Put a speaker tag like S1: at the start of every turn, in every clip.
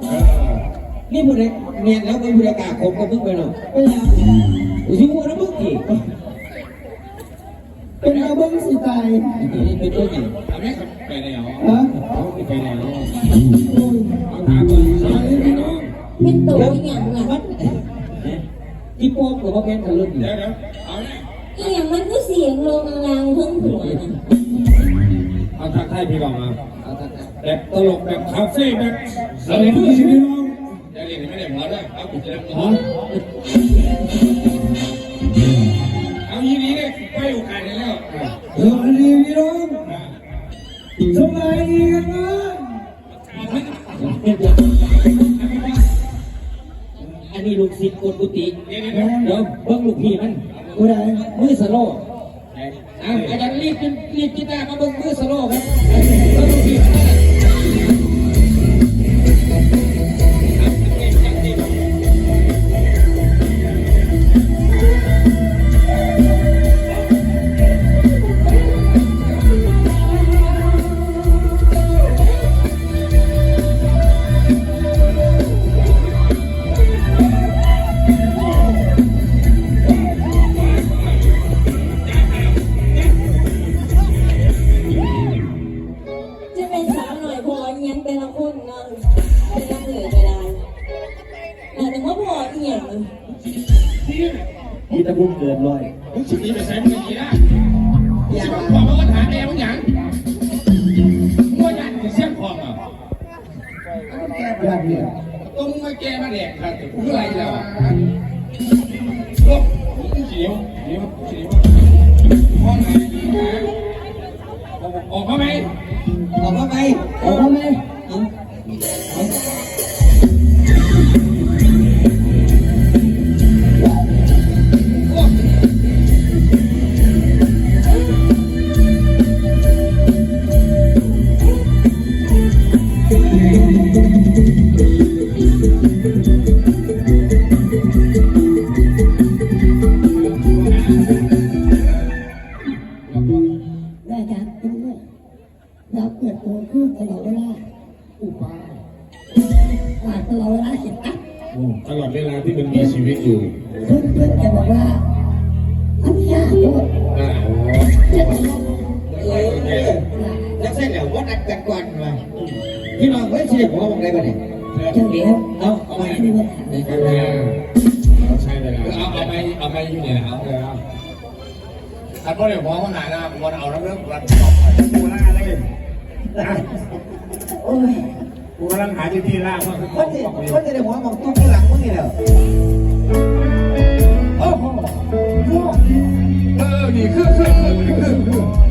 S1: เดียว
S2: มาผู้เดียว
S3: นี่ผู้ใดเมียนแล้วเป็นผู้ใดกล้าคบกับมึงไปหรอก
S2: เป็นหยัง
S3: กูชิมูนะมึงอีก
S2: เป็นอาเบิ้งสิตาย
S3: นี่เป็นตัวอย่าง
S1: เอาไหมไปเดียว
S2: ฮะ
S3: เขาไปไหนเนาะ
S1: เอาถามเลยพี่น้อง
S4: เป็นตัวอีหยังล่ะ
S3: มันอีโป้งกับพ่อแม่ทะลุอยู่
S1: เดี๋ยวเดี๋ยวเอาไหม
S4: อีหยังมันก็เสียงลงลางเพิ่งหัวน่ะ
S1: เอาทักทายพี่น้องมา
S3: เอาท่าน
S1: แบบตลกแบบคาเฟ่แบบสนุกพี่น้องจะเรียนไม่ได้หัวด้วยเอาคุณจะได้หัวเอายีนี้เนี่ยไปโอกาสแล้ว
S2: สวัสดีพี่น้องสบายดีกันไหม
S3: อันนี้ลูกศิษย์กดกุฏิ
S1: เดี๋ยว
S3: เดี๋ยวเบิ้งลูกพี่มัน
S2: ผู้ใด
S3: มือสโลว์อะอาจารย์รีบรีบกีตาร์มาเบิ้งมือสโลว์ครับ
S2: ร้อย
S1: มึงชุดนี้ไปใช้มึงกี่นะอย่าบอกว่าถามแม่มึงยังมึงยันเสียงคองอะ
S2: ญาติเนี่ย
S1: ต้องมาแก้มาแดกครับกูอะไรแล้วอะโอ้เสียวเสียวเสียวห้องไหนออกมาไหม
S3: ออกมาไป
S2: ออกมาไหม
S1: มีชีวิตอยู่
S2: เพื่อนเพื่อนจะบอกว่าอันยากโคตร
S1: อ่า
S2: จะต้อง
S3: เออแล้วเส้นเดี๋ยววัดอัดกันก่อนมาพี่น้องเฮ้ยเสียหัวมองอะไรบ้างเนี่ย
S2: เจ้าเดียว
S3: เอาเอาไป
S2: ไม่ได้ว่า
S1: ใช่เลยเอาเอาไปเอาไปอยู่เนี่ยเอาเลยครับถ้าพ่อเดี๋ยวมองว่าไหนนะวันเอาแล้วเรื่องวันกูล่าเลย
S2: โอ้ย
S1: กูกำลังหาที่ที่ล่าว่า
S3: คนจะคนจะได้หัวมองตุ้งข้างหลังมึงนี่แหละ
S1: โอ้โหเออ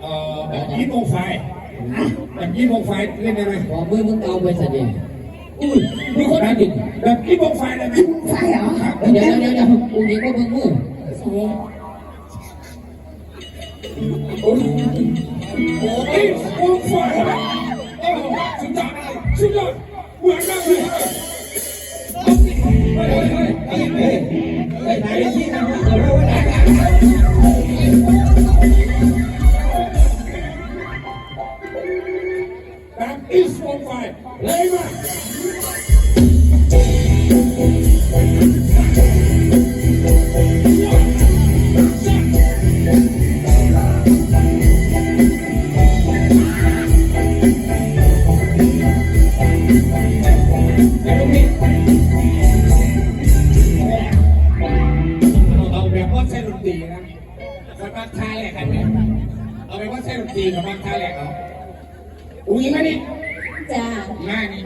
S1: เอ่
S4: อแบ
S1: บยี่โมงไฟแบบยี่โมงไฟเล่นได้ไหม
S3: บอกมือมึงเอาไปซะดิอุ้ยมีคนมาดิ
S1: แบบยี่โมงไฟได้ไหม
S2: ใช่เหรอ
S3: เดี๋ยวเดี๋ยวเดี๋ยวกูยิงก็มึงมือ
S4: ใช่
S1: โอ้ยยี่โมงไฟโอ้สุดยอดเลยสุดยอดเหมือนมากเลยเฮ้ยเฮ้ยเฮ้ย
S3: เฮ้ยเฮ้ยไหนที่นั่งเดี๋ยวว่าไหน
S1: เนี่ยเอาไปว่าใช้ดนตรีกับมักท่าแหลกเอาอุ้ยมานี่
S4: จ้า
S1: มานี่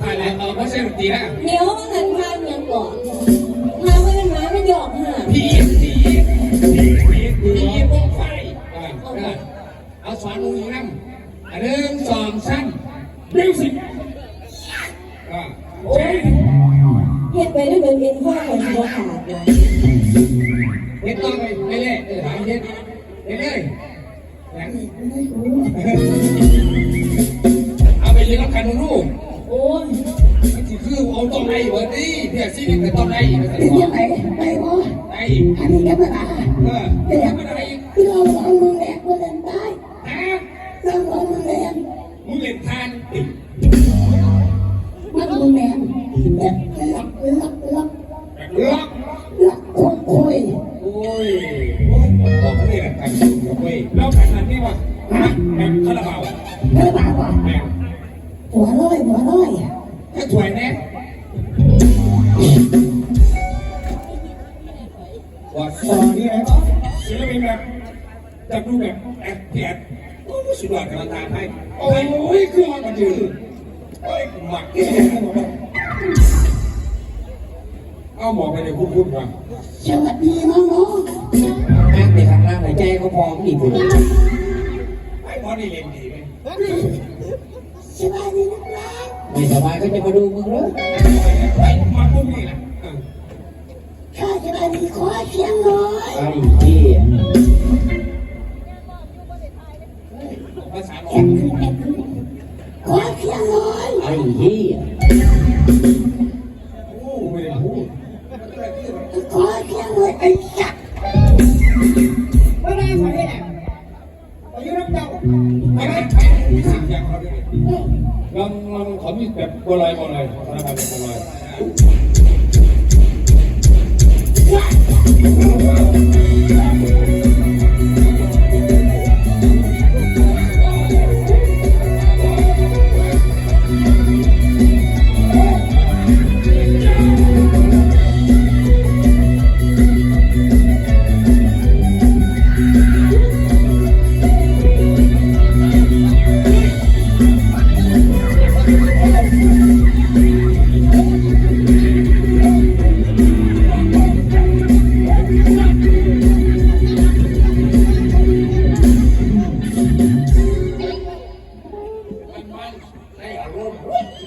S1: ถ่ายแล้วเออเพราะเส้นดนตรีนะ
S4: เดี๋ยวว่างันพานยังก่อนพาไม่เป็นหมาไม่หยอกห่า
S1: ผีผีผีผีผีวงไฟเออเออเอาสอนมึงอีกน้ำอันหนึ่งสองสามมิวสิกอ่าโอ้ย
S4: เฮ็ดไปได้เป็นเอ็นข้อของตัวขาดเลย
S1: เฮ็ดต่อไปไปเลยเออหาเฮ็ดเฮ็ดเลยแหวนเอา ไปเรียนรับการรู้
S4: โอ้ย
S1: มันสิคือเอาต้องไล่เบิดนี่เพียซี่นี่ก็ต้องไล่ไป
S2: เป็นยังไงไปวะ
S1: ไล่
S2: อันนี้ธรรมดา
S1: เออ
S2: เป็นยัง
S1: ไม่
S2: ไง
S1: ได้
S2: เราลองมือแหลกมือเล่นได้
S1: ฮะ
S2: เราลองมือแหลก
S1: มึงเล่นทานติ
S2: มันมือแหลกแบบลักลักลัก
S1: ล็อก
S2: ลักคนคุย
S1: โอ้ยบอกเขาเลยกันเว้ยแล้วขนาดนี้วะฮะแม่งคาราบาว
S2: เฮ้ยบ้าวะ
S1: แม่ง
S2: หัวร้อยหัวร้อย
S1: ถ้าถวยแน่ว่าสอนนี่ไงศิลปินแบบจับดูแบบแอดแอดโอ้สุดยอดกำลังทานให้โอ้ยคือมันจืดโอ้ยหมักเอาหมอไปเลยคุ้นๆว่ะ
S2: สวัสดีน้องน้อง
S3: แม่งไปข้างล่างหายใจก็พองอีกคน
S1: ไอ้หมอนี่เล่นดีไหม
S3: ไม่สบายก็จะมาดูมึงเลย
S1: ไอ้มาปุ๊บนี่แหละ
S2: ข้าสวัสดีขอเสียงหน่อย
S3: ไอ้ที่
S1: ภาษาอ
S2: แอ
S1: อก
S2: บขึ้นแอบขึ้นขอเสียงหน่อย
S3: ไอ้ที่
S1: มั
S2: นก็ไม่
S1: ได้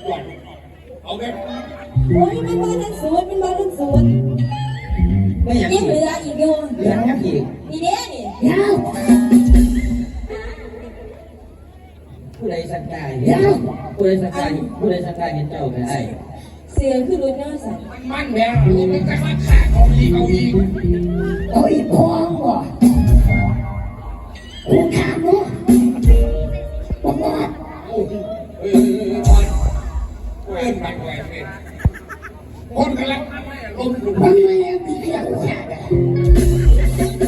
S1: กวันเอาแบบ
S4: โอ้ยเป็นบ้านทั้งสวนเป็นบ้านทั้งสวน
S3: ไม่อยาก
S4: ยัง
S3: อี
S4: เห
S3: ก
S4: ลืออีกอยู่
S3: อยากอีก
S4: นี่เด้นี่
S2: ยาว
S3: ผู้ใดสังกายเนี่ยผู้ใดสังกายผู้ใดสังกายเห็นเจ้าไงไอ้
S4: เสียงคือรุ่นน้าสัน
S1: มันแมวมันจะมาขาเอาอีกเอาอีก
S2: โอ้ยพองว่ะกูถามเนาะบอกว่า
S1: คนกำลังลมลุก
S2: มันไม่ได้มีเพียงแค่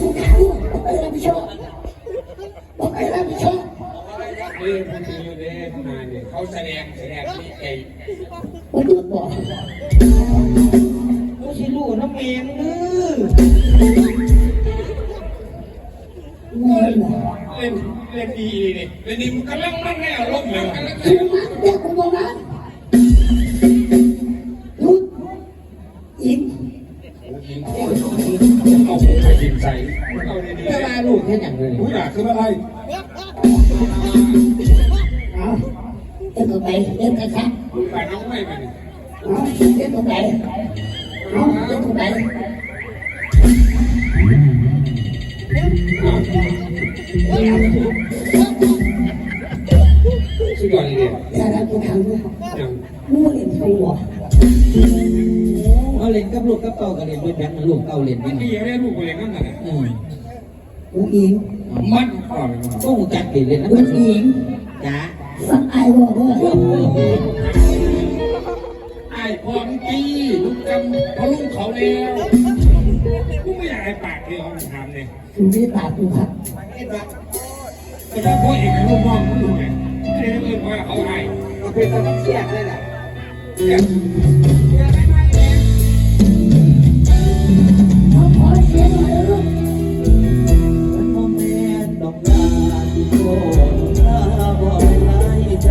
S2: กูถามบอกไรับผิดชอบบอกไรับผิดชอบ
S1: เออมันมีอยู่ในงานเนี่ยเขาแสดงแสดงนี่เอ
S2: ง
S3: ผม
S1: ดู
S2: บอก
S1: เล
S3: ย
S1: ๆผู้อยากคืออะไร
S2: เอาเดินต่อไปเดินไปครับ
S1: ไปน้องไม่ไป
S2: เอาเดินต่อไปเอาเดินต่อไป
S1: สุดยอดเลย
S2: สาระกูถามว่า
S1: อย่าง
S2: มึงเรียนตัว
S3: เอาเล่นกับลูกกับเต่ากันเล่นด้วยกันลูกเต่าเล่นกัน
S1: ที่ยังได้ลูกเลี้ยงนั่นแหละ
S3: อุ้
S2: งอิง
S1: มันก่อน
S3: ก็หูจักผิดเลยนะ
S2: อุ้งอิง
S3: จ้า
S2: สักไอ้บอกว่า
S1: ไอ้พอมจี้ลุงจำพอลุงเขาแล้วกูไม่อยากไอ้ปากเลยเขาถามเลย
S2: คุณพี่ปากกูครับ
S1: แต่ถ้าพ่อเอกลูกมองมึงดูไงเรื่องเรื่องว่าเขาไอ้
S3: เป็นคนเชียร์เลยแหละอย่าไปไป
S1: เลย
S2: เขาขอเสียงห
S1: น่อย
S2: ลูก
S3: ข้าบอกใจ